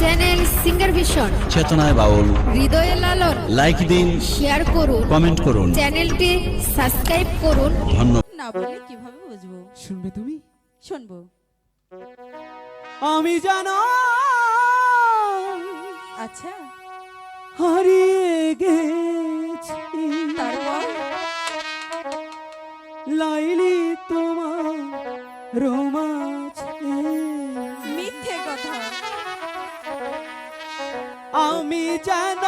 Channel singer vision চেতনায় বাউল হৃদয়ে লালন লাইক দিন শেয়ার করুন কমেন্ট করুন। চ্যানেলটি সাবস্ক্রাইব করুন। ধন্যবাদ। না বলে কীভাবে বুঝব? শুনবে তুমি? শুনব। আমি জানো। আচ্ছা। হারিয়ে গেছি। তারপর? লাইলি তোমার রোমাছে আমি জানো